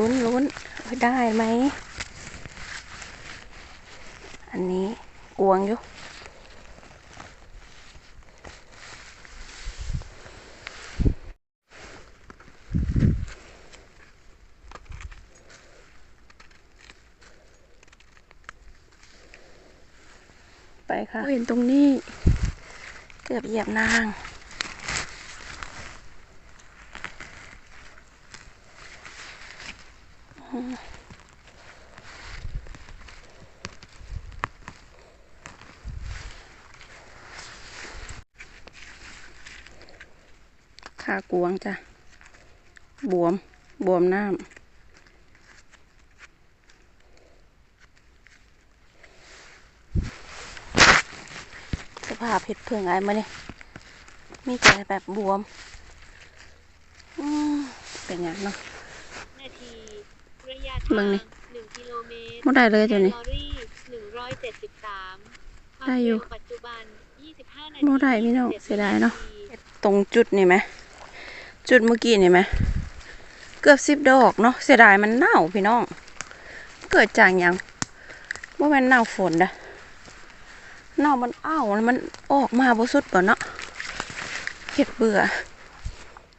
ลุ้นลุ้นเอ้ยได้ไหม อันนี้กวงอยู่ ไปค่ะ เห็นตรงนี้ เกือบเหยียบนาง กวงจ้ะ บวม บวมน้ำสภาพเห็ดเพื่องไงมาเนี่ยมีแต่แบบบวมอืมเป็นอย่างเนาะนาทีระยะเบิ่ทางงนี่หนึ่งกิโลเมตรไม่ได้เลยตัวนี้แคลอรี่หนึ่งร้อยเจ็ดสิบสามความได้อยู่เร็วปัจจุบันยี่สิบห้านาทีบ่ได้พี่น้อง27เสียดายเนาะทีตรงจุดนี่ไหม จุดเมื่อกี้นี่ไหมเกือบสิบดอกเนาะเสียดายมันเน่าพี่น้อง เกิดจากยังว่ามันเน่าฝนนะเน่ามันอ้าวมันออกมาบสุดบ่เนาะเห็ดเบื่อ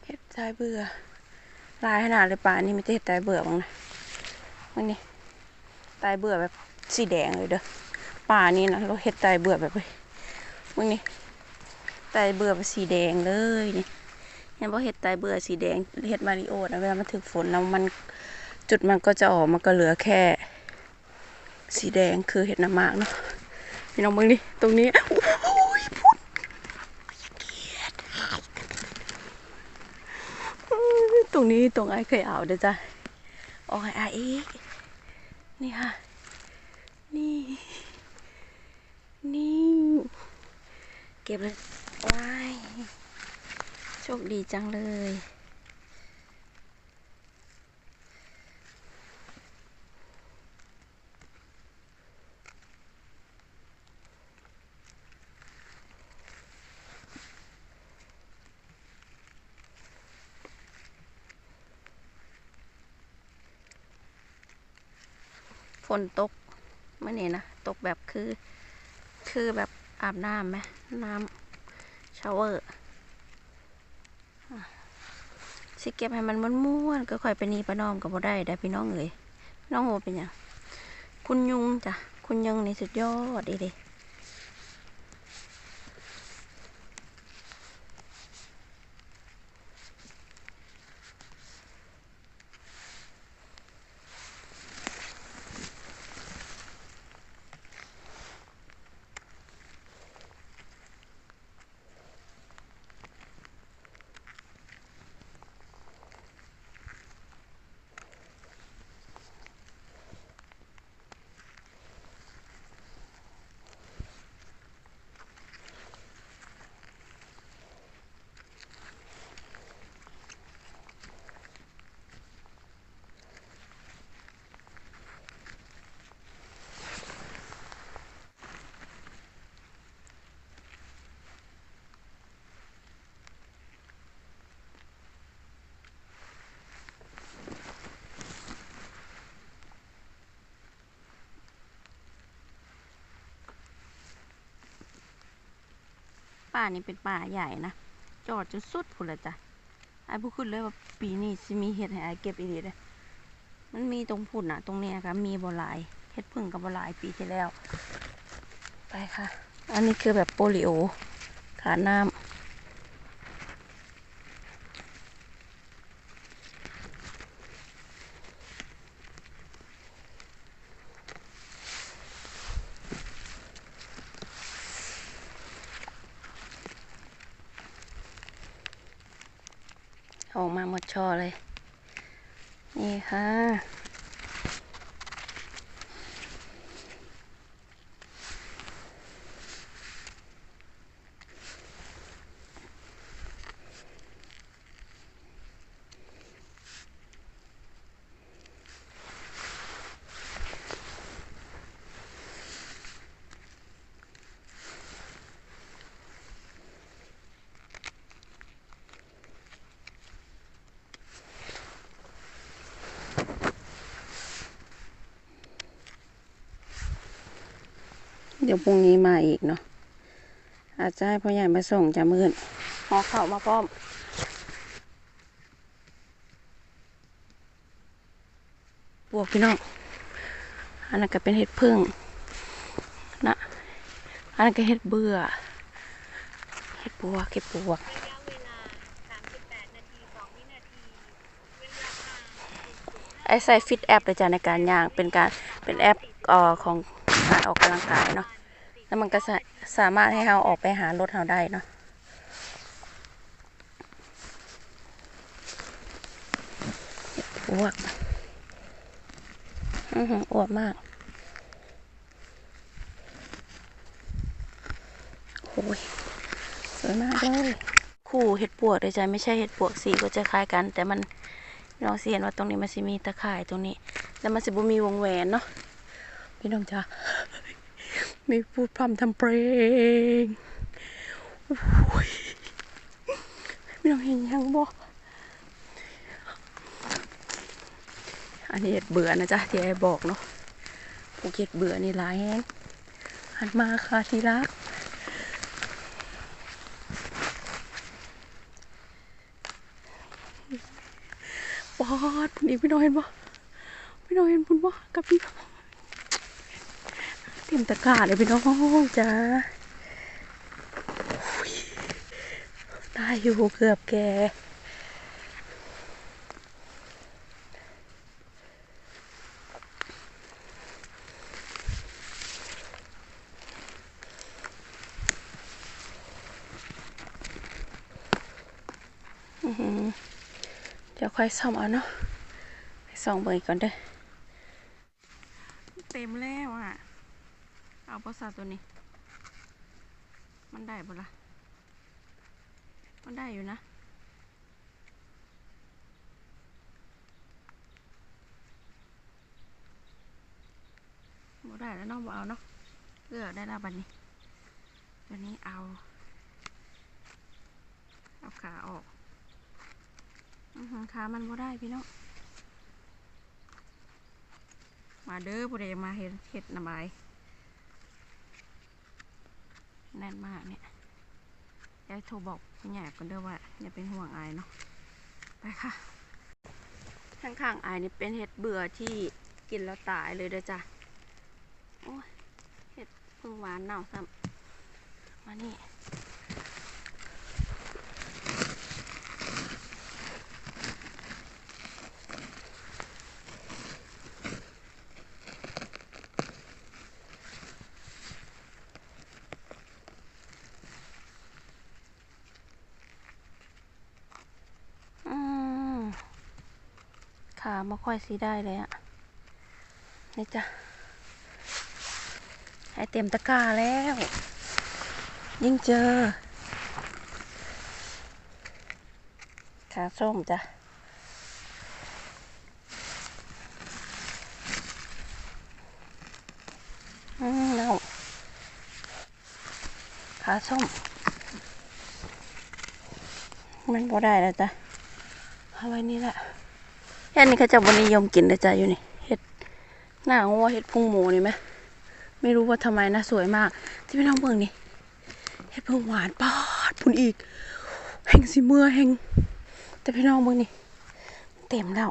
เห็ดใจเบื่อลายขนาดเลยป่านี่ไม่ใช่เห็ดใจเบื่อบ้างนะมันนี่ตายเบื่อแบบสีแดงเลยเด้อป่านี่นะเราเห็ดตายเบื่อแบบเฮ้ยมึงนี่ตายเบื่อเป็นสีแดงเลยนี่ เห็นว่าเห็ดตายเบื่อสีแดงเห็ดมาริโอนะเวลามันถึกฝนแล้วมันจุดมันก็จะออกมันก็เหลือแค่ สีแดงคือเห็ดน้ำมากเนาะพี่น้องมึงดิตรงนี้โอ้ยพุดเกียดตรงนี้ตรงไอ้เคยเอาเด้จ้ะออกไอ้ไอ้อีกนี่ค่ะ นี่ นี่ เก็บเลยว้าย โชคดีจังเลย ฝนตกเมื่อนี้นะ ตกแบบคือ คือแบบอาบน้ำไหมน้ำชาวเวอร์ สิเก็บให้มันม้วนๆก็ค่อยไปนีประนอมกับบ่ได้ได้พี่น้องเลยน้องโหเป็นยังคุณยุงจ้ะ คุณยุงในสุดยอดดีเด ป่านี่เป็นป่าใหญ่นะ จอดจนสุดพุ่นเลยจ้ะไอ้ผู้ขึ้นเลยว่าปีนี้สิมีเห็ดให้ไอ้เก็บอีกเลยมันมีตรงพุ่นอะตรงเนี้ยค่ะมีบัวลายเห็ดพึ่งกับบัวลายปีที่แล้ว ไปค่ะ อันนี้คือแบบโปลิโอขาน้ำ มาหมดช่อเลย นี่ค่ะ เดี๋ยวพรุ่งนี้มาอีกเนาะอาจจะให้พ่อใหญ่มาส่งจะมืดหอเข่าวมาพร้อมบวกพี่น้องอันนั้นก็เป็นเห็ดพึ่งนะอันนั้นก็เห็ดเบื่อเห็ดบวกเห็ดบวกระยะเวลา38นาที2วินาทีเว้นระยะทางไอใส่ฟิตแอปเลยจ้ะในการย่างเป็นการเป็นแอปเอ่อของ กาออกกำลังกายเนาะแล้วมันก็สามารถให้เราออกไปหารถเราได้เนาะอ้วกอือหืออ้วกมากโอ้ยสวยมากเลยคู่เห็ดปวกเลยจ้ะไม่ใช่เห็ดปวกสีก็จะคล้ายกัน แต่มันพี่น้องเสิเห็นว่าตรงนี้มันสิมีตะข่ายตรงนี้ แล้วมันสิบุมีวงแหวนเนาะพี่น้องจ้า มีพูดพร่ำทำเพลงโอ้ยพี่น้องเห็นยังบ่อันนี้เห็ดเบื่อนะจ๊ะที่ไอ้บอกเนาะภูเก็ตเบื่อนี่หลายแฮงหันมาค่ะที่รักปอดนอีกพี่น้องเห็นบ่พี่น้องเห็นพุ่นบ่กับพี่ ต็มตะกร้าเลยพี่น้องจ้าอุ๊ยได้อยู่เกือบแกเดี๋ยวค่อยซ่อมเอาเนาะไปส่องเบอีกก่อนเด้อ เต็มแล้วอะ เอาภาษาตัวนี้ มันได้บ่ล่ะมันได้อยู่นะ บ่ได้แล้วเน้องบ่เอาเนาะเลือได้แล้วบัดนี้ ตัวนี้เอา เอาขาออกขามันบ่ได้พี่น้องมาเด้อผู้ใดมาเห็ดเห็ดน้ำลาย แน่นมากเนี่ยยายโทรบอกคุณใหญ่ก่อนเด้อว่า อย่าเป็นห่วงอายเนาะไปค่ะข้างๆอายนี่เป็นเห็ดเบื่อที่กินแล้วตายเลยเด้อจ้ะโอ้ยเห็ดพึ่งหวานเน่าซ้ำมานี่ อืมขาไม่ ค่อยสีได้เลยอะนี่จ้ะให้เต็มตะกร้าแล้ว ยิ่งเจอ ขาส้มจ้ะอืมเน่าขาส้ม มันพอได้แล้วจ้ะเอาไว้นี่แหละ แค่นี้เขาจะบนิยมกินเลยจ้ะอยู่นี่เห็ดหน้างัวเห็ดพุงหมูนี่ไหมไม่รู้ว่าทำไมนะสวยมาก ที่พี่น้องเบิ่งนี่เห็ดพึ่งหวานปอดพุ่นอีกแห่งสิเมื่อแห่งแต่พี่น้องเบิ่งนี่เต็มแล้ว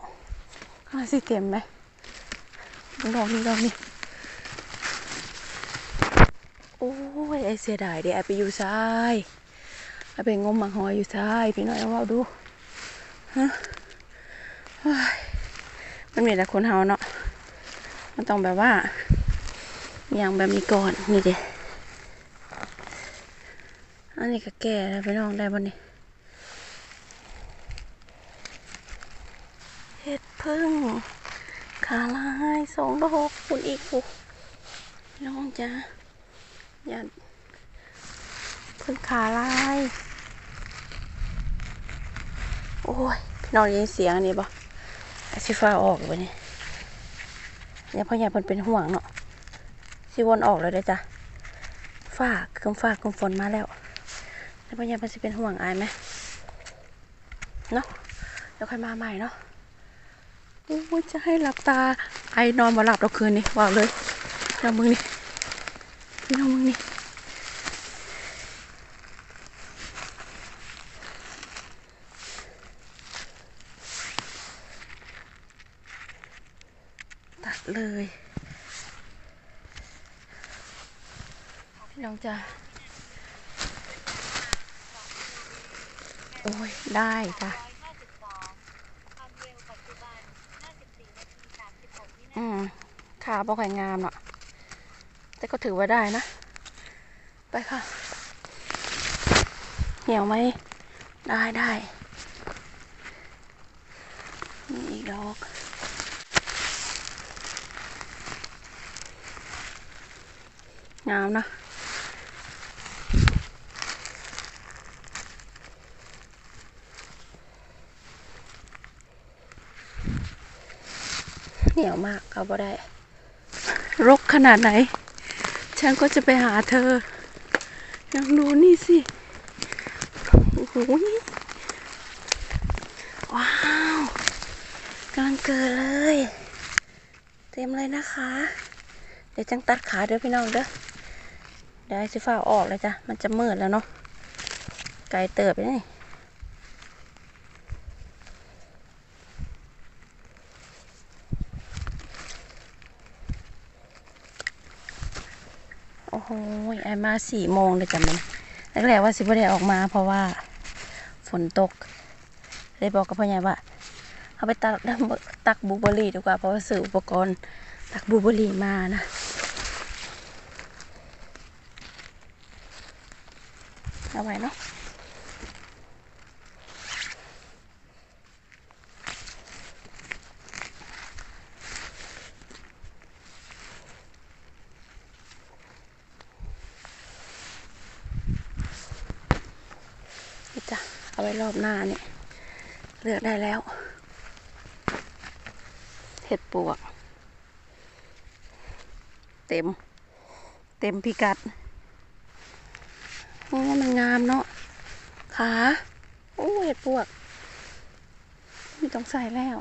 เอาสิเต็มไหมดอกนี้ดอกนี้โอ้ยไอเสียดายเดี๋ยวไปอยู่ซ้ายไปงมมักหอยอยู่ซ้ายพี่น้อยเอาว่าดูฮะ มันมีแต่คนเฮาเนาะ มันต้องแบบว่า อย่างแบบนี้ก่อน นี่เด้อันนี้ก็แก่แล้วพี่น้องได้บ่นี่เห็ดพึ่งขาลายสองดอกคุณอีกปุ๊น้องจ้าอย่าพึ่งขาลาย โอ้ย พี่น้องยินเสียงอันนี้บ่ ไอซิฟ้าออกอยู่บ่เนี่ยเนี่ยพ่อใหญ่เพิ่นเป็นห่วงเนาะสิวนออกเลยเด้จ้ะฝ้าคืมฝ้าคืมฝนมาแล้วแล้วพ่อใหญ่เพิ่นสิเป็นห่วงอายไหมเนาะเดี๋ยวค่อยมาใหม่เนาะโอ้ยจะให้หลับตาไอนอนมาหลับเราคืนนี้บอกเลยเดี๋ยวมึงนี่ฮพี่น้องมึงนี่ตัดเลย พี่น้องจ้าโอ้ย ได้ค่ะอืมขาบอกไข่งามเนาะแต่ก็ถือว่าได้นะ ไปค่ะ เหนียวไหม ได้ได้นี่อีกดอก งามนะเหนียวมากเอาบ่ได้ รกขนาดไหน ฉันก็จะไปหาเธอ ยังดูนี่สิ โอ้โหว้าวกำลังเกิดเลย เต็มเลยนะคะ เดี๋ยวจังตัดขาเด้อพี่น้องเด้อ เดี๋ยวสิฟ้าออกเลยจ้ะ มันจะมืดแล้วเนาะ ไกลเติบไปนี่โอ้โหไอมาสี่โมงเลยจ้ะมันแรกๆว่าสิบ่ได้ออกมาเพราะว่าฝนตก เลยบอกกับพ่อใหญ่ว่าเอาไปตักตักบูเบอรี่ดีกว่าเพราะว่าซื้ออุปกรณ์ตักบูเบอรี่มานะ เอาไว้เนาะจ้ะเอาไว้รอบหน้านี่เลือกได้แล้ว เห็ดปวก เต็ม เต็มพิกัด โอ้มันงามเนาะขาโอ้เห็ดปวกไม่ต้องใส่แล้ว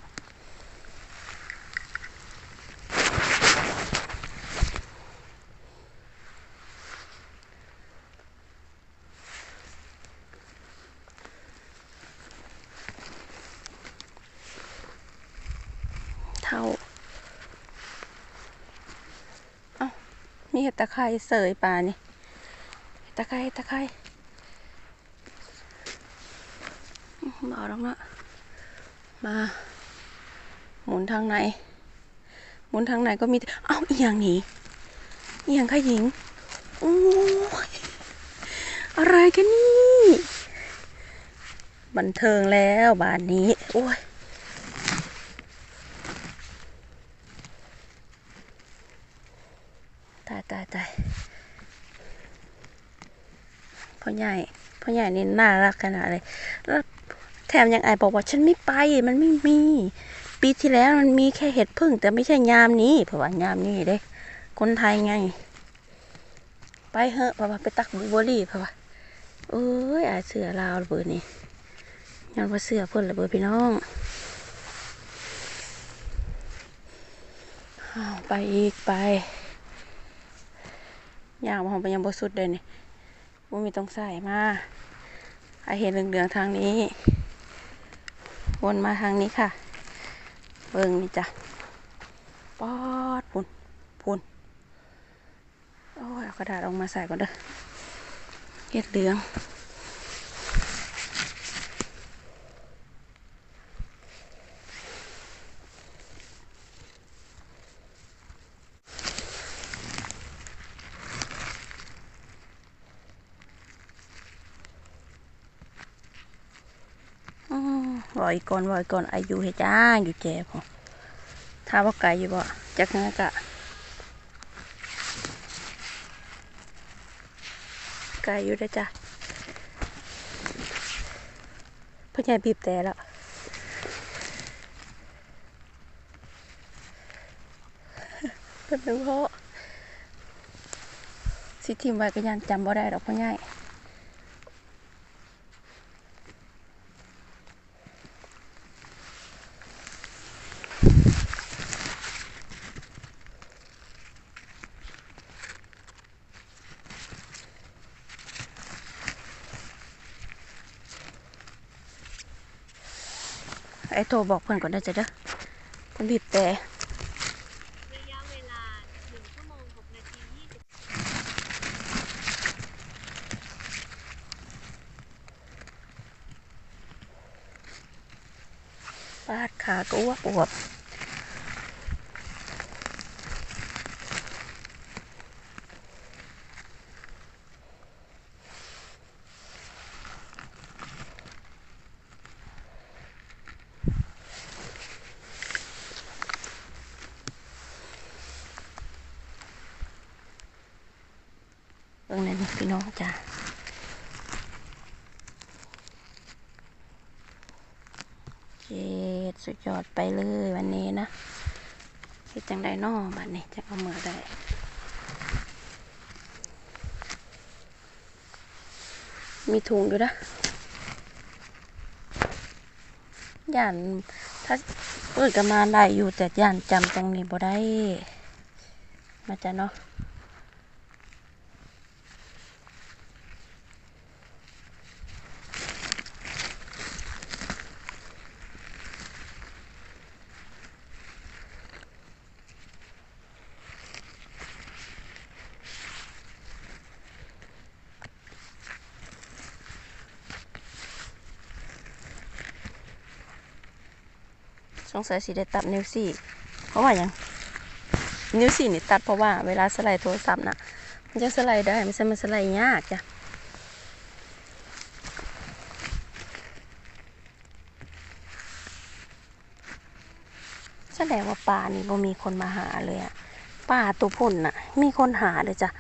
เท่าเอ้ามีเห็ดตะไคร้เสยป่านี่ ตะไคร้ตะไคร้อื้อมาล้วนะมา หมุนทางไหน หมุนทางไหนก็มี เอ้าอีหยังหนีอีหยังค่ะหญิงโอ้ยอะไรกันนี่ บันเทิงแล้วบ้านนี้ โอ้ยตายตายตาย พ่อใหญ่พ่อใหญ่นี่น่ารักขนาดเลยแล้วแถมยังไอบอกว่าฉันไม่ไปมันไม่มี ปีที่แล้วมันมีแค่เห็ดพึ่ง แต่ไม่ใช่ยามนี้เพราะว่ายามนี้เด้ คนไทยไง ไปเหอะเพราะว่าไปตักบลูเบอร์รี่เพราะว่าเอ้ยอาเสือลาวระเบิดนี่ยันว่าเสือเพิ่นระเบิดพี่น้องไปอีกไปยางมของไปยังบสุดเลยนี่ ว่ามีต้องใส่มาไอเห็นเหลืองๆทางนี้ วนมาทางนี้ค่ะ เบิ่งนี่จ้ะปอดพุ่นพุ่นโอ้ยเอากระดาษออกมาใส่ก่อนเด้อเห็ดเหลือง อื มวอยก่อนวอยก่อนอายุเฮจ้าอยู่แจ่พอถ้าว่าไกลอยู่บ่จักนั้นกะไกลอยู่เด้จ้ะพ่อใหญ่บีบแต่แล้วเป็นนึงเพราะสิทิมไว้ก็ยังจำบ่ได้ดอกพ่อใหญ่ อ้โทรบอกเพื่อนก่อนได้จ้ะเด้อเพิ่นบีบแต่ระยะเวลา1ชั่วโมง6นาที20ปาดขาก็อ้วกอวบ เบิ่งนั่นนี่พี่น้องจ้ะเจ็ดสุดยอดไปเลยวันนี้นะเฮ็ดจังได้นอบัดนี้จะเอาเมือได้มีถุงอยู่นะย่านถ้าเปิดกันมาได้อยู่แต่ย่านจำตรงนี้บ่ได้มาจ้ะเนาะ สงสัยสิได้ตัดนิ้วสี่ เพราะว่าหยังนิ้วสี่นี่ตัดเพราะว่าเวลาสไลด์โทรศัพท์น่ะมันจะสไลด์ได้ไม่ใช่มันสไลด์ยากจ้ะแสดงว่าป่านี่บ่มีคนมาหาเลยอะป่าตัวพุ่นน่ะ มีคนหาเลยจ้ะ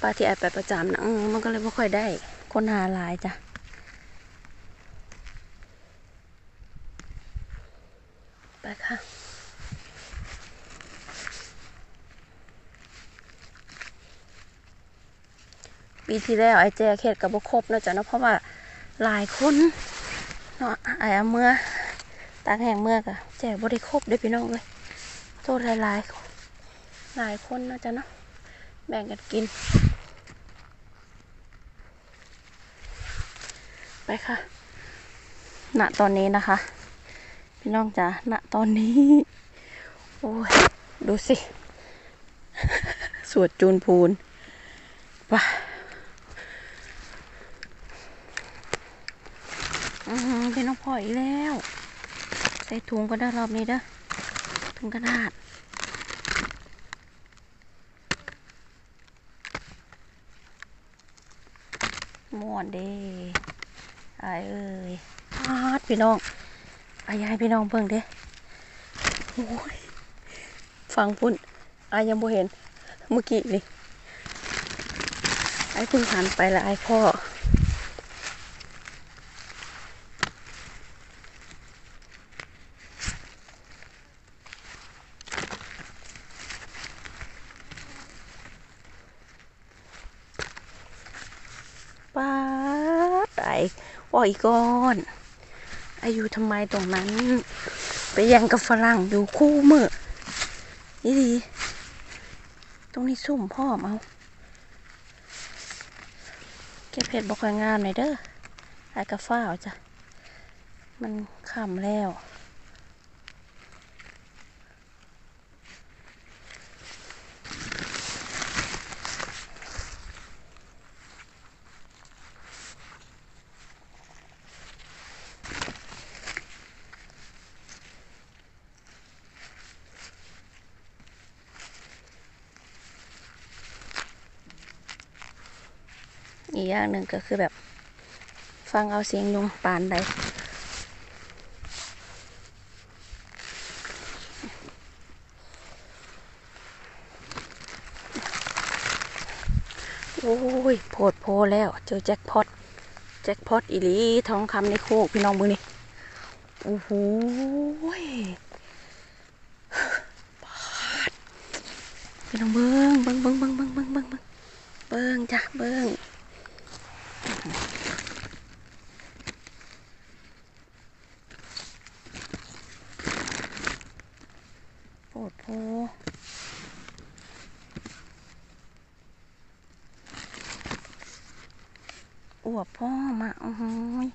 ป่าที่ไอไปประจำนะมันก็เลยไม่ค่อยได้ คนหาหลายจ้ะ ไปค่ะ ปีที่แล้วไอ้แจเขตกับบครบเนาะจ้ะเนาะเพราะว่าหลายคนเนาะไอ้เมื่อตางแห่งเมื่อกะแจกบริครบเด้พี่น้องเลยโทษหลายๆหลายคนเนาะจ้ะเนาะแบ่งกันกิน ไปค่ะณตอนนี้นะคะ พี่น้องจ๋าณตอนนี้ โอ้ย ดูสิ สวดจูนพูนว้า อือหือพี่น้องพ่ออีกแล้ว ใส่ถุงก็ได้รอบนี้เด้อ ถุงกระดาษม่วนเด้อเอ้ยพาดพี่น้องอายายพี่น้องเบิ่งเด้โอ้ยฟังพุ่นอายยังบ่เห็น เมื่อกี้นี่ไอ้เพิ่งหันไปแล้วไอ้พ่อ ป้าดไอ้ ล่อยก่อนอายุทำไมตรงนั้น ไปแย่งกับฝรั่งอยู่คู่มือนี่ดี ตรงนี้ซุ่มพ่อมเอาเก็บเห็ดบกค่อยงามหน่อยเด้อไอ้กระฟ้าจ้ะ มันขำแล้ว อีกอย่างหนึ่งก็คือแบบ ฟังเอาเสียงยุงปานใดโอ้ยโพดโพแล้วเจอแจ็คพอตแจ็คพอตอีหลีทองคำในโคกพี่น้องมือนี่โอ้โหยปาดพี่น้องเบิ้งเบิ้งเบิ้งเบิ้งเบิ้งเบิ้งเบิ้งเบิ้งเบิ้งจ้ะเบิ้ง ปวดโพอวบพ่อมาโอ้โหย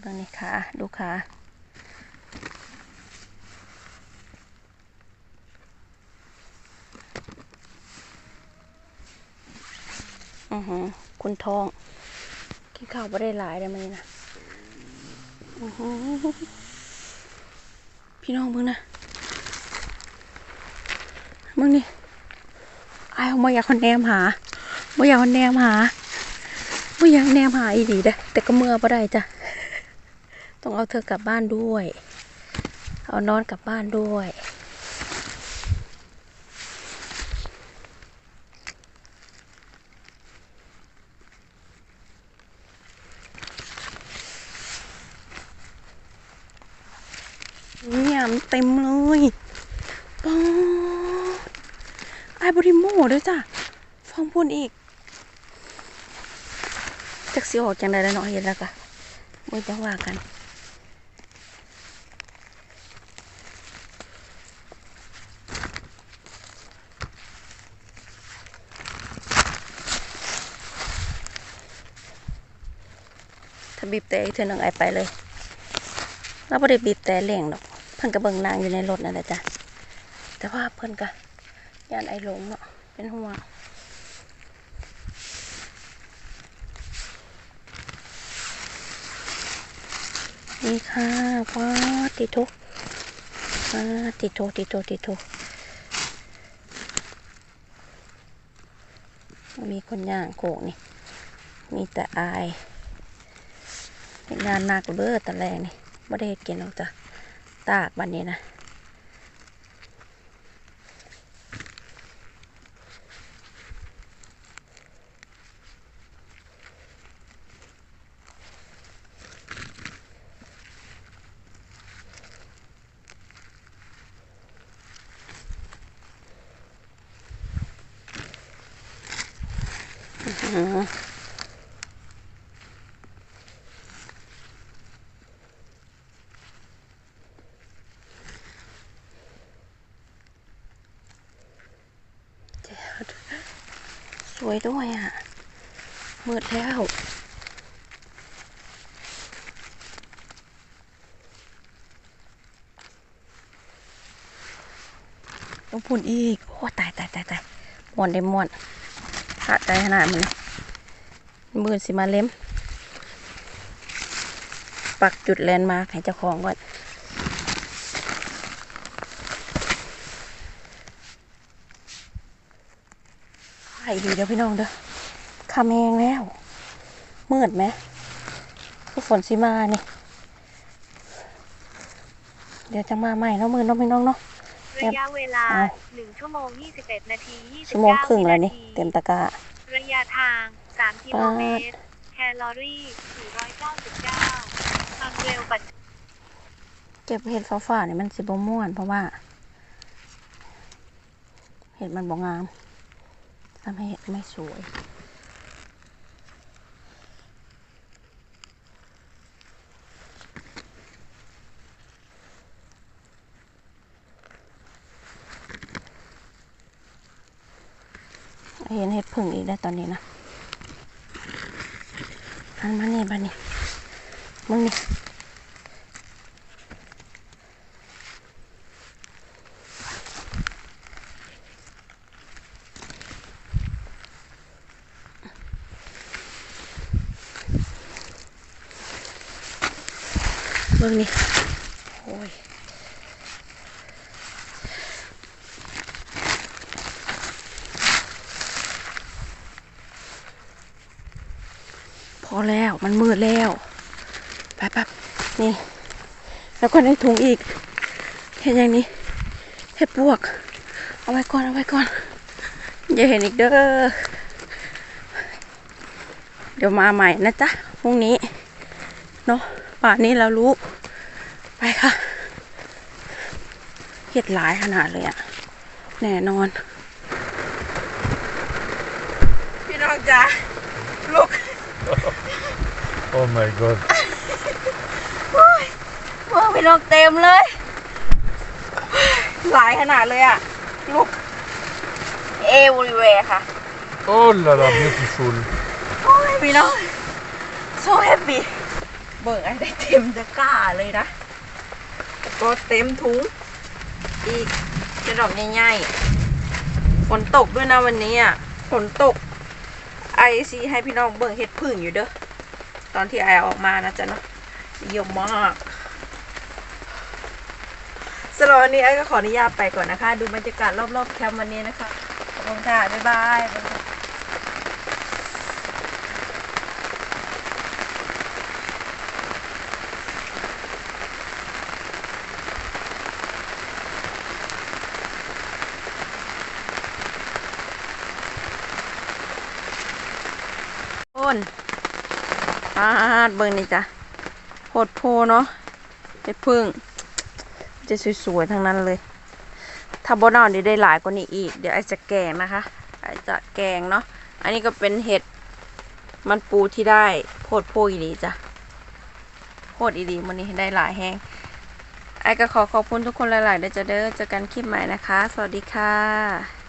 เบิ่งนี่ขาดูขาอือหือ คุณทอง กินข้าวไม่ได้หลายเลยมันนี่นะพี่น้องเบิ่งนะเบิ่งนี่ไอ้ายมาอยากคนแนมหามาอยากคนแนมหามาอยากแนมหาอีดีเด้แต่ก็เมื่อบ่ได้จ้ะต้องเอาเธอกลับบ้านด้วย เอานอนกลับบ้านด้วยมันเต็มเลยป๊าดไอ้บริโมด้วยจ้ะฟัง พูนอีกจักสิออกจังไดแล้วเนาะเห็นแล้วกะมือจะว่ากันถ้าบีบแต่อีกเธอหนึ่งไอไปเลยเราไม่ได้บีบแต่เร่งหรอกเพิ่นก็เบิ่งนางอยู่ในรถนั่นแหละจ้ะแต่ว่าเพิ่นก็ยานไอหลงเนาะเป็นห่วง นี่ค่ะป้าติโทว้าติโทติโทติโทมีคนย่างโกกนี่ มีแต่อายเฮ็ดงานหนักเบ้อแต่แรงนี่ไม่ได้เฮ็ดกินหรอกจ้ะตากบันนี้นะ สวยด้วยอะ มืดแล้วต้องพูนอีก โอ้ ตายตายตายตายมวนได้มวนสะใจขนาดมัน มือสิมาเล็ม ปักจุดแลนด์มาร์คให้เจ้าของก่อนไข่ดีเด้อพี่น้องเด้อคำแหงแล้ว มืดไหมคือฝนสิมานี่ เดี๋ยวจะมาใหม่เนาะมืดเนาะพี่น้องเนาะระยะเวลาอะ1ชั่วโมง 21 นาที 29ชั่วโมงครึ่งแล้วนี่วิาทีเต็มตะกร้าระยะทาง 3กิโลเมตรแคลอรี่ 499 ความเร็วปัจจุบันเก็บเห็ดฟ้าๆเนี่ยมันสิบ่ม่วน เพราะว่า เห็ดมันบ่งามทำให้เห็ดไม่สวยเห็นเห็ดผึ่งอีกได้วตอนนี้นะ อันมานี่บ้านี่มึงนี่เบิ่งนี่ โอ้ย พอแล้ว มืดแล้วไปปั๊บนี่ แล้วก็ในถุงอีกเห็นอย่างนี้เห็ดปวก เอาไว้ก่อนเอาไว้ก่อนอย่าเห็นอีกเด้อเดี๋ยวมาใหม่นะจ๊ะพรุ่งนี้เนาะป่านนี้เรารู้ ไปค่ะเห็ดหลายขนาดเลยอะแน่นอน พี่น้องจ๋าลูก Oh my god. เมื่อพี่น้องเต็มเลย หลายขนาดเลยอะลูกเอวริเวค่ะ Oh la la, beautiful. โอ้ยพี่น้อง so happy เบิกไอ้ได้เต็มตะกร้าเลยนะก็เต็มถุง อีกจะดอกใหญ่ๆฝนตกด้วยนะวันนี้อะฝนตกไอซีให้พี่น้องเบิ่งเห็ดพึ่งอยู่เด้อ ตอนที่ไอออกมานะจ๊ะเนาะเยอะมากสำหรับวันนี้ไอก็ขออนุญาตไปก่อนนะคะ ดูบรรยากาศรอบๆแคมป์วันนี้นะคะขอบคุณค่ะบ๊ายบายคนปาดเบิ่งนี่จ้ะโหดโพเนาะเห็ดพึ่ง จะสวยๆทั้งนั้นเลย ถ้าบนนอนนี่ได้หลายกว่านี้อีก เดี๋ยวไอจะแกงนะคะไอจะแกงเนาะ อันนี้ก็เป็นเห็ดมันปูที่ได้โพดโพอีดีจ้ะโพดอีดีมันนี้ได้หลายแห้งไอก็ขอขอบคุณทุกคนหลายๆเดี๋ยวจะเด้อเจอกันคลิปใหม่นะคะ สวัสดีค่ะ